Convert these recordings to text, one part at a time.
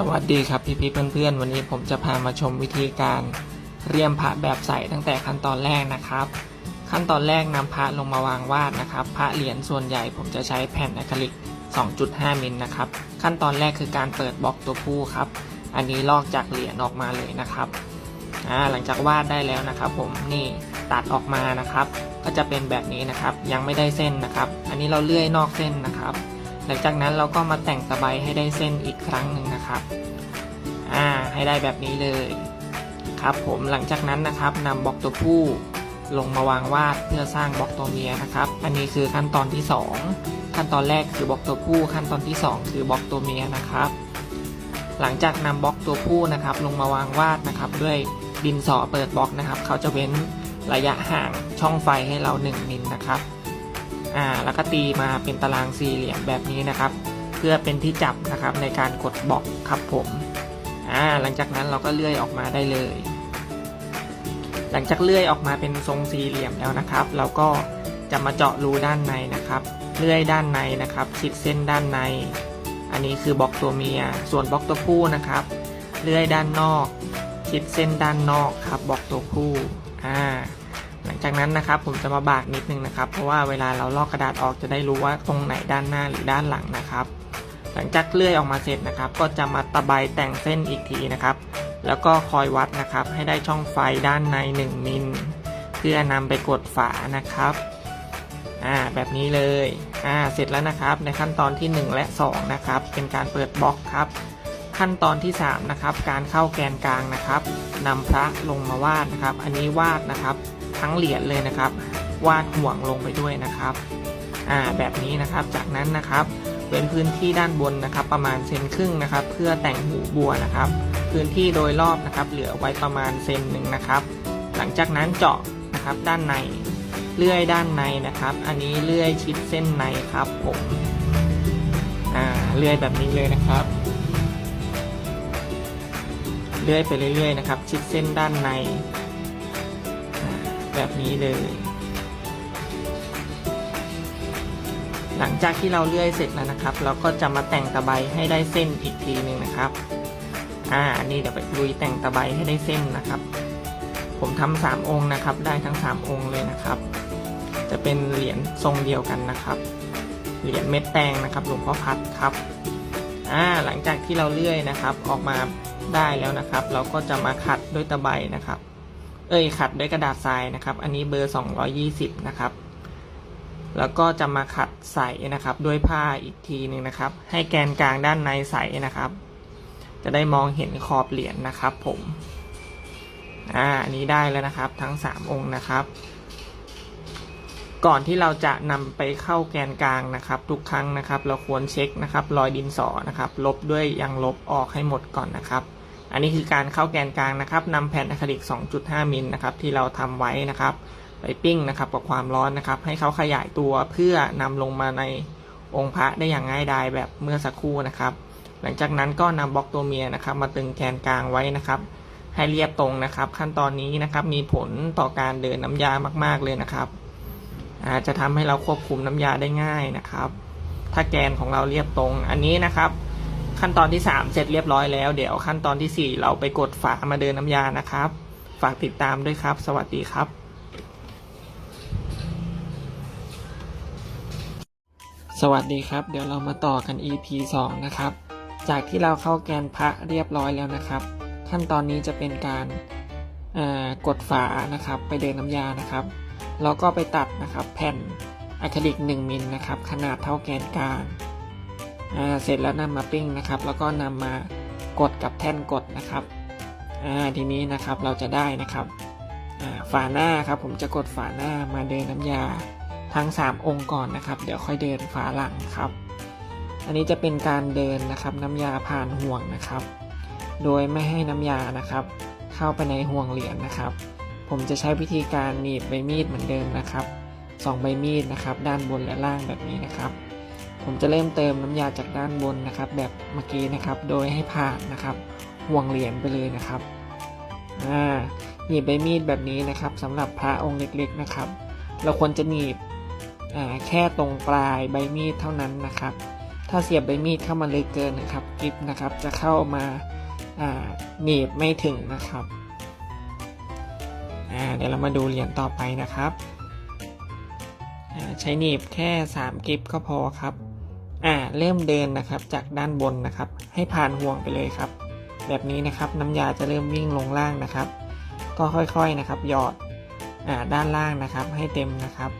สวัสดีครับพี่พี่ๆเพื่อนๆ วันนี้ผมจะพามาชมวิธีการเรียมพระแบบใสตั้งแต่ขั้นตอนแรกนะครับ ขั้นตอนแรกนำพระลงมาวางวาดนะครับ พระเหรียญส่วนใหญ่ผมจะใช้แผ่นอะคริลิก 2.5 มิลนะครับ ขั้นตอนแรกคือการเปิดบล็อกตัวผู้ครับ อันนี้ลอกจากเหรียญออกมาเลยนะครับหลังจากวาดได้แล้วนะครับ ผมนี่ตัดออกมานะครับ ก็จะเป็นแบบนี้นะครับ ยังไม่ได้เส้นนะครับ อันนี้เราเลื่อยนอกเส้นนะครับ หลังจากนั้นเราก็มาแต่งตะไบให้ได้เส้นอีกครั้งหนึ่ง นะครับ อ่าให้ได้แบบนี้เลยครับผมหลังจากนั้นนะครับนำบล็อกตัวผู้ลงมาวางวาดเพื่อสร้างบล็อกตัวเมียนะครับ อันนี้คือขั้นตอนที่ 2 ขั้นตอนแรกคือบล็อกตัวผู้ขั้นตอนที่ 2 คือบล็อกตัวเมียนะครับ หลังจากนำบล็อกตัวผู้นะครับ ลงมาวางวาดนะครับ ด้วยดินสอเปิดบล็อกนะครับ เขาจะเว้นระยะห่างช่องไฟให้เรา 1 มิลนะครับอ่าแล้วก็ตีมาเป็นตารางสี่เหลี่ยมแบบนี้นะครับ เพื่อเป็นที่จับนะครับในการกดบล็อกครับผมอ่าหลังจากนั้นเราก็เลื่อยออกมาได้เลย หลังจากเลื่อยออกมาเป็นทรงสี่เหลี่ยมแล้วนะครับ เราก็จะมาเจาะรูด้านในนะครับ เลื่อยด้านในนะครับชิดเส้นด้านใน อันนี้คือบล็อกตัวเมีย ส่วนบล็อกตัวผู้นะครับ เลื่อยด้านนอกชิดเส้นด้านนอกครับบล็อกตัวผู้อ่าหลังจากนั้นนะครับผมจะมาบากนิดนึงนะครับ เพราะว่าเวลาเราลอกกระดาษออกจะได้รู้ว่าตรงไหนด้านหน้าหรือด้านหลังนะครับ หลังจากเลื่อยออกมาเสร็จนะครับ ก็จะมาตะไบแต่งเส้นอีกทีนะครับ แล้วก็คอยวัดนะครับ ให้ได้ช่องไฟด้านใน 1 มิล เพื่อนำไปกดฝานะครับอ่าแบบนี้เลยอ่าเสร็จแล้วนะครับ ในขั้นตอนที่ 1 และ 2 นะครับ เป็นการเปิดบล็อกครับ ขั้นตอนที่ 3 นะครับ การเข้าแกนกลางนะครับนำพระลงมาวาดนะครับ อันนี้วาดนะครับ ทั้งเหรียญเลยนะครับ วาดห่วงลงไปด้วยนะครับอ่าแบบนี้นะครับ จากนั้นนะครับ เว้นพื้นที่ด้านบนนะครับ ประมาณเซนครึ่งนะครับ เพื่อแต่งหูบัวนะครับ พื้นที่โดยรอบนะครับ เหลือไว้ประมาณเซนหนึ่งนะครับ หลังจากนั้นเจาะนะครับด้านในเลื่อยด้านในนะครับ อันนี้เลื่อยชิดเส้นในครับผมอ่าเลื่อยแบบนี้เลยนะครับ เลื่อยไปเรื่อยๆนะครับ ชิดเส้นด้านใน แบบนี้เลย หลังจากที่เราเลื่อยเสร็จแล้วนะครับ เราก็จะมาแต่งตะไบให้ได้เส้นอีกทีหนึ่งนะครับอ่าอันนี้เดี๋ยวไปลุยแต่งตะไบให้ได้เส้นนะครับ ผมทำสามองค์นะครับ ได้ทั้งสามองค์เลยนะครับ จะเป็นเหรียญทรงเดียวกันนะครับ เหรียญเม็ดแตงนะครับหลวงพ่อพัดครับอ่าหลังจากที่เราเลื่อยนะครับ ออกมาได้แล้วนะครับ เราก็จะมาขัดด้วยตะไบนะครับ เอ้ยขัดด้วยกระดาษทรายนะครับ อันนี้เบอร์ 220 นะครับ แล้วก็จะมาขัดใสนะครับ ด้วยผ้าอีกทีหนึ่งนะครับ ให้แกนกลางด้านในใสนะครับ จะได้มองเห็นขอบเหรียญนะครับ ผมอ่าอันนี้ได้แล้วนะครับ ทั้ง 3 องค์นะครับ ก่อนที่เราจะนำไปเข้าแกนกลางนะครับ ทุกครั้งนะครับ เราควรเช็คนะครับ รอยดินสอนะครับ ลบด้วยยางลบออกให้หมดก่อนนะครับ อันนี้คือการเข้าแกนกลางนะครับนำแผ่นอะคริลิก 2.5 มิลนะครับ ที่เราทำไว้นะครับ ไปปิ้งนะครับกับความร้อนนะครับ ให้เขาขยายตัวเพื่อนำลงมาในองค์พระได้อย่างง่ายดายแบบเมื่อสักครู่นะครับ หลังจากนั้นก็นำบล็อกตัวเมียนะครับ มาตึงแกนกลางไว้นะครับ ให้เรียบตรงนะครับ ขั้นตอนนี้นะครับมีผลต่อการเดินน้ำยามาก ๆเลยนะครับอาจจะทำให้เราควบคุมน้ำยาได้ง่ายนะครับ ถ้าแกนของเราเรียบตรงอันนี้นะครับขั้นตอนที่ 3 เสร็จเรียบร้อยแล้ว เดี๋ยวขั้นตอนทีสี่4 เราไปกดฝามาเดินน้ำยานะครับ ฝากติดตามด้วยครับ สวัสดีครับ สวัสดีครับ เดี๋ยวเรามาต่อกัน EP 2 นะครับ จากที่เราเข้าแกนพระเรียบร้อยแล้วนะครับ ขั้นตอนนี้จะเป็นการกดฝานะครับ ไปเดินน้ำยานะครับ แล้วก็ไปตัดนะครับ แผ่นอะคริลิก 1มิลนะครับ ขนาดเท่าแกนกลางเสร็จแล้วนำมาปิ้งนะครับ แล้วก็นำมากดกับแท่นกดนะครับทีนี้นะครับเราจะได้นะครับฝาหน้าครับ ผมจะกดฝาหน้ามาเดินน้ำยา ทั้ง 3 องค์ก่อนนะครับ เดี๋ยวค่อยเดินฝาหลังครับ อันนี้จะเป็นการเดินนะครับน้ำยาผ่านห่วงนะครับ โดยไม่ให้น้ำยานะครับ เข้าไปในห่วงเหรียญนะครับ ผมจะใช้วิธีการหนีบใบมีดเหมือนเดิมนะครับสองใบมีดนะครับ ด้านบนและล่างแบบนี้นะครับ ผมจะเริ่มเติมน้ำยาจากด้านบนนะครับ แบบเมื่อกี้นะครับ โดยให้ผ่านนะครับ ห่วงเหรียญไปเลยนะครับอ่าหนีบใบมีดแบบนี้นะครับสำหรับพระองค์เล็กๆนะครับ เราควรจะหนีบ แค่ตรงปลายใบมีดเท่านั้นนะครับ ถ้าเสียบใบมีดเข้ามาเลึกเกินนะครับกริปนะครับจะเข้ามาหนีบไม่ถึงนะครับเดี๋ยวเรามาดูเหรียญต่อไปนะครับ ใช้หนีบแค่ 3กริปก็พอครับเริ่มเดินนะครับจากด้านบนนะครับ ให้ผ่านห่วงไปเลยครับ แบบนี้นะครับน้ำยาจะเริ่มวิ่งลงล่างนะครับ ก็ค่อยๆนะครับ หยอดอด้านล่างนะครับให้เต็มนะครับ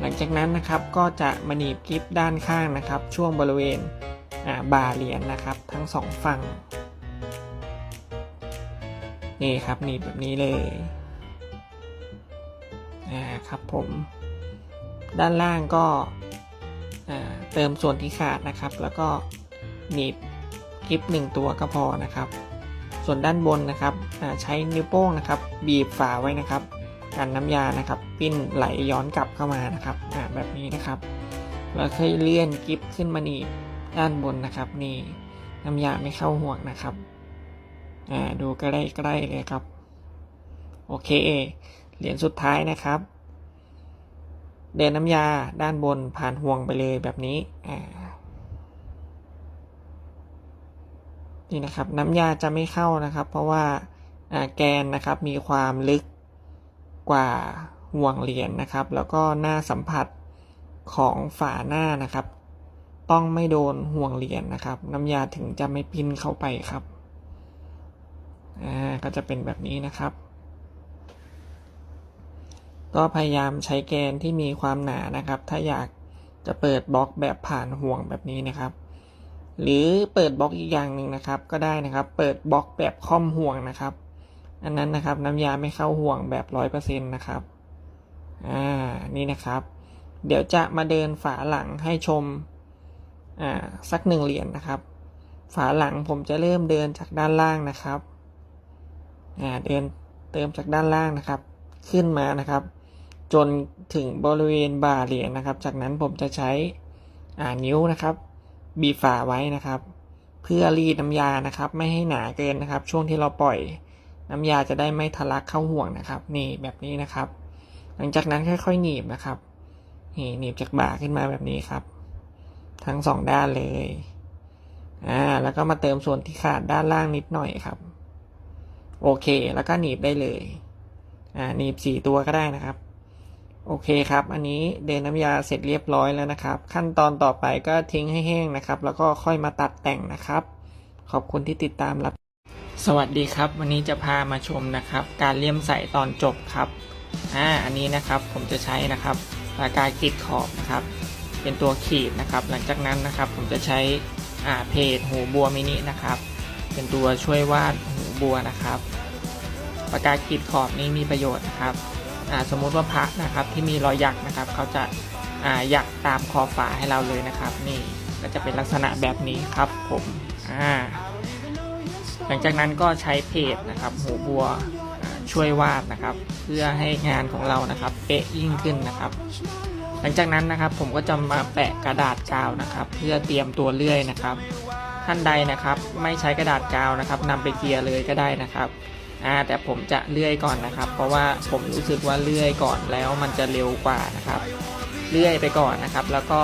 หลังจากนั้นนะครับก็จะมาหนีบกริปด้านข้างนะครับ ช่วงบริเวณบ่าเหรียญนะครับ ทั้งสองฝั่งนี่ครับหนีบแบบนี้เลยครับผม ด้านล่างก็เติมส่วนที่ขาดนะครับ แล้วก็หนีบกริปหนึ่งตัวก็พอนะครับ ส่วนด้านบนนะครับใช้นิ้วโป้งนะครับ บีบฝาไว้นะครับ กันน้ำยานะครับ ปิ้นไหลย้อนกลับเข้ามานะครับอ่าแบบนี้นะครับแล้วค่อยเลื่อนกิฟขึ้นมาหนีบด้านบนนะครับ นี่น้ำยาไม่เข้าห่วงนะครับอ่าดูใกล้ใกล้ๆเลยครับ โอเค เหรียญสุดท้ายนะครับ เดินน้ำยาด้านบนผ่านห่วงไปเลยแบบนี้อ่านี่นะครับน้ำยาจะไม่เข้านะครับ เพราะว่าอ่าแกนนะครับมีความลึก กว่าห่วงเหรียญนะครับ แล้วก็หน้าสัมผัสของฝาหน้านะครับ ต้องไม่โดนห่วงเหรียญนะครับ น้ำยาถึงจะไม่พินเข้าไปครับอ่าก็จะเป็นแบบนี้นะครับ ก็พยายามใช้แกนที่มีความหนานะครับ ถ้าอยากจะเปิดบล็อกแบบผ่านห่วงแบบนี้นะครับ หรือเปิดบล็อกอีกอย่างหนึ่งนะครับ ก็ได้นะครับ เปิดบล็อกแบบค่อมห่วงนะครับ อันนั้นนะครับ น้ำยาไม่เข้าห่วงแบบร้อยเปอร์เซ็นต์นะครับ อ่า นี่นะครับ เดี๋ยวจะมาเดินฝาหลังให้ชม อ่า สักหนึ่งเหรียญนะครับ ฝาหลังผมจะเริ่มเดินจากด้านล่างนะครับ อ่า เดินเติมจากด้านล่างนะครับ ขึ้นมานะครับ จนถึงบริเวณบ่าเหรียญนะครับ จากนั้นผมจะใช้ อ่า นิ้วนะครับ บีบฝาไว้นะครับ เพื่อรีดน้ำยานะครับ ไม่ให้หนาเกินนะครับ ช่วงที่เราปล่อย น้ำยาจะได้ไม่ทะลักเข้าห่วงนะครับนี่แบบนี้นะครับ หลังจากนั้นค่อยๆหนีบนะครับนี่หนีบจากบ่าขึ้นมาแบบนี้ครับ ทั้งสองด้านเลยอ่าแล้วก็มาเติมส่วนที่ขาดด้านล่างนิดหน่อยครับ โอเค แล้วก็หนีบได้เลยอ่าหนีบสี่ตัวก็ได้นะครับ โอเคครับ อันนี้เดินน้ำยาเสร็จเรียบร้อยแล้วนะครับ ขั้นตอนต่อไปก็ทิ้งให้แห้งนะครับ แล้วก็ค่อยมาตัดแต่งนะครับ ขอบคุณที่ติดตามรับ สวัสดีครับ วันนี้จะพามาชมนะครับ การเลี่ยมใส่ตอนจบครับอ่าอันนี้นะครับผมจะใช้นะครับปากกาขีดขอบนะครับ เป็นตัวขีดนะครับ หลังจากนั้นนะครับ ผมจะใช้อ่าเพจหูบัวมินินะครับ เป็นตัวช่วยวาดหูบัวนะครับปากกาขีดขอบนี้มีประโยชน์นะครับอ่าสมมุติว่าพระนะครับที่มีรอยหยักนะครับ เขาจะอ่าหยักตามคอฝาให้เราเลยนะครับ นี่ก็จะเป็นลักษณะแบบนี้ครับ ผมอ่า หลังจากนั้นก็ใช้เพจนะครับหูบัวช่วยวาดนะครับ เพื่อให้งานของเรานะครับเป๊ะยิ่งขึ้นนะครับ หลังจากนั้นนะครับผมก็จะมาแปะกระดาษกาวนะครับ เพื่อเตรียมตัวเลื่อยนะครับ ท่านใดนะครับไม่ใช้กระดาษกาวนะครับนำไปเกียร์เลยก็ได้นะครับอ่าแต่ผมจะเลื่อยก่อนนะครับ เพราะว่าผมรู้สึกว่าเลื่อยก่อนแล้วมันจะเร็วกว่านะครับ เลื่อยไปก่อนนะครับ แล้วก็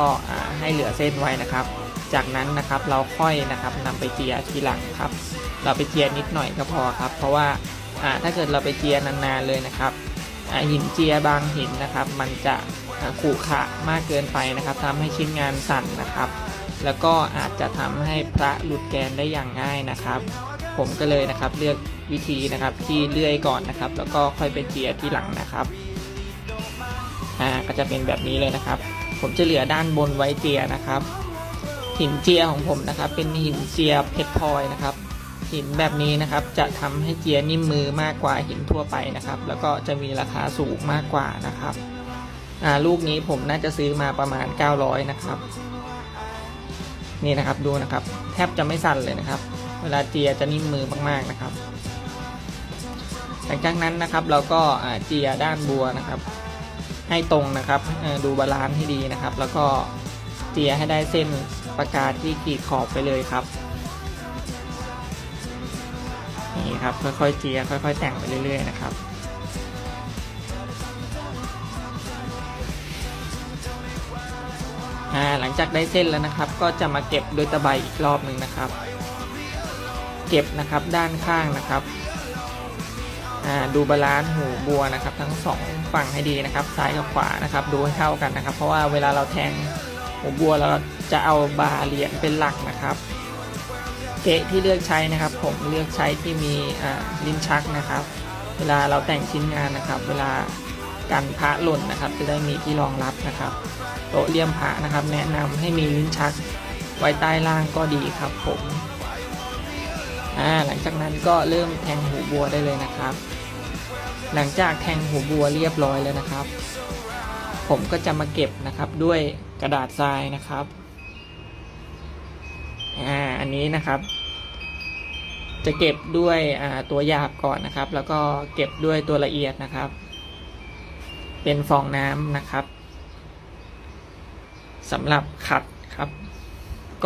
ให้เหลือเส้นไว้นะครับ จากนั้นนะครับเราค่อยนะครับนำไปเจียทีหลังครับ เราไปเจียนิดหน่อยก็พอครับ เพราะว่าถ้าเกิดเราไปเจียนานๆเลยนะครับหินเจียบางหินนะครับ มันจะขรุขระมากเกินไปนะครับทำให้ชิ้นงานสั่นนะครับ แล้วก็อาจจะทำให้พระหลุดแกนได้อย่างง่ายนะครับ ผมก็เลยนะครับเลือกวิธีนะครับที่เลื่อยก่อนนะครับ แล้วก็ค่อยไปเจียที่หลังนะครับอ่าก็จะเป็นแบบนี้เลยนะครับ ผมจะเหลือด้านบนไว้เจียนะครับ หินเจียของผมนะครับ เป็นหินเจียเพชรพลอยนะครับ หินแบบนี้นะครับจะทำให้เจียนิ่มมือมากกว่าหินทั่วไปนะครับ แล้วก็จะมีราคาสูงมากกว่านะครับลูกนี้ผมน่าจะซื้อมาประมาณ 900 นะครับ นี่นะครับดูนะครับ แทบจะไม่สั่นเลยนะครับ เวลาเจียจะนิ่มมือมากๆนะครับ หลังจากนั้นนะครับเราก็เจียด้านบัวนะครับ ให้ตรงนะครับดูบาลานซ์ให้ดีนะครับ แล้วก็เจียให้ได้เส้นประกาศที่ขีดขอบไปเลยครับ นี่ครับ ค่อยๆเจียค่อย ๆ แต่งไปเรื่อย ๆ นะครับหลังจากได้เส้นแล้วนะครับ ก็จะมาเก็บด้วยตะไบอีกรอบหนึ่งนะครับ เก็บนะครับด้านข้างนะครับดูบาลานซ์หูบัวนะครับ ทั้งสองฝั่งให้ดีนะครับ ซ้ายกับขวานะครับ ดูให้เท่ากันนะครับ เพราะว่าเวลาเราแทงหูบัวเราจะเอาบาเหรียญเป็นหลักนะครับ เกะที่เลือกใช้นะครับ ผมเลือกใช้ที่มีลิ้นชักนะครับ เวลาเราแต่งชิ้นงานนะครับ เวลากันพระหล่นนะครับ จะได้มีที่รองรับนะครับ โต๊ะเลี่ยมพระนะครับ แนะนำให้มีลิ้นชักไว้ใต้ล่างก็ดีครับ ผมหลังจากนั้นก็เริ่มแทงหูบัวได้เลยนะครับ หลังจากแทงหูบัวเรียบร้อยแล้วนะครับ ผมก็จะมาเก็บนะครับด้วยกระดาษทรายนะครับอ่าอันนี้นะครับ จะเก็บด้วยตัวหยาบก่อนนะครับ แล้วก็เก็บด้วยตัวละเอียดนะครับ เป็นฟองน้ำนะครับสำหรับขัดครับ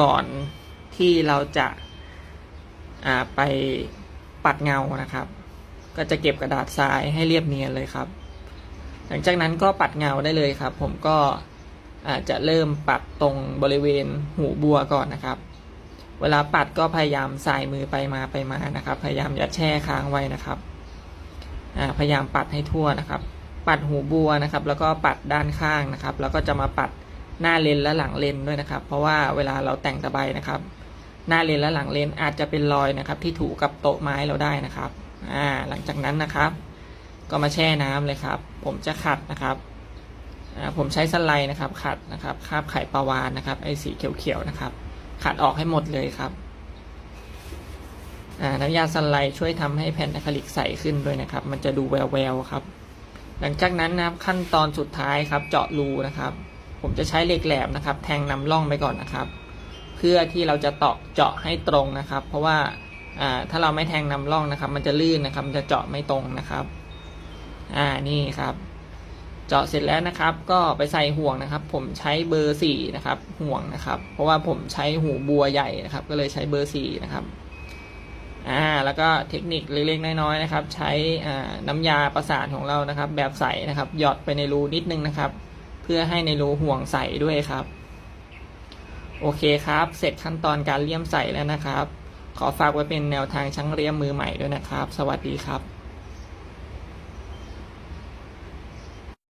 ก่อนที่เราจะาไปปัดเงานะครับ ก็จะเก็บกระดาษทรายให้เรียบเนียนเลยครับ หลังจากนั้นก็ปัดเงาได้เลยครับ ผมก็อาจจะเริ่มปัดตรงบริเวณหูบัวก่อนนะครับ เวลาปัดก็พยายามสายมือไปมาไปมานะครับ พยายามอย่าแช่ค้างไว้นะครับพยายามปัดให้ทั่วนะครับ ปัดหูบัวนะครับ แล้วก็ปัดด้านข้างนะครับ แล้วก็จะมาปัดหน้าเลนและหลังเลนด้วยนะครับ เพราะว่าเวลาเราแต่งตะไบนะครับ หน้าเลนและหลังเลนอาจจะเป็นรอยนะครับ ที่ถูกับโต๊ะไม้เราได้นะครับอ่าหลังจากนั้นนะครับ ก็มาแช่น้ำเลยครับ ผมจะขัดนะครับผมใช้สไลด์นะครับ ขัดนะครับคาบไข่ปลาวานนะครับไอ้สีเขียวๆนะครับ ขัดออกให้หมดเลยครับน้ำยาสไลด์ช่วยทำให้แผ่นอะคริลิกใสขึ้นด้วยนะครับ มันจะดูแววๆครับ หลังจากนั้นนะครับขั้นตอนสุดท้ายครับ เจาะรูนะครับ ผมจะใช้เหล็กแหลมนะครับ แทงนำร่องไปก่อนนะครับ เพื่อที่เราจะเตาะเจาะให้ตรงนะครับ เพราะว่าอ่าถ้าเราไม่แทงนำร่องนะครับ มันจะลื่นนะครับ มันจะเจาะไม่ตรงนะครับ อ่านี่ครับ เจาะเสร็จแล้วนะครับ ก็ไปใส่ห่วงนะครับ ผมใช้เบอร์สี่นะครับ ห่วงนะครับ เพราะว่าผมใช้หูบัวใหญ่นะครับ ก็เลยใช้เบอร์สี่นะครับอ่าแล้วก็เทคนิคเล็กๆน้อยๆนะครับ ใช้อ่าน้ำยาประสานของเรานะครับ แบบใสนะครับ หยอดไปในรูนิดนึงนะครับ เพื่อให้ในรูห่วงใสด้วยครับ โอเคครับ เสร็จขั้นตอนการเลี่ยมใสแล้วนะครับ ขอฝากไว้เป็นแนวทางช่างเลี่ยมมือใหม่ด้วยนะครับ สวัสดีครับ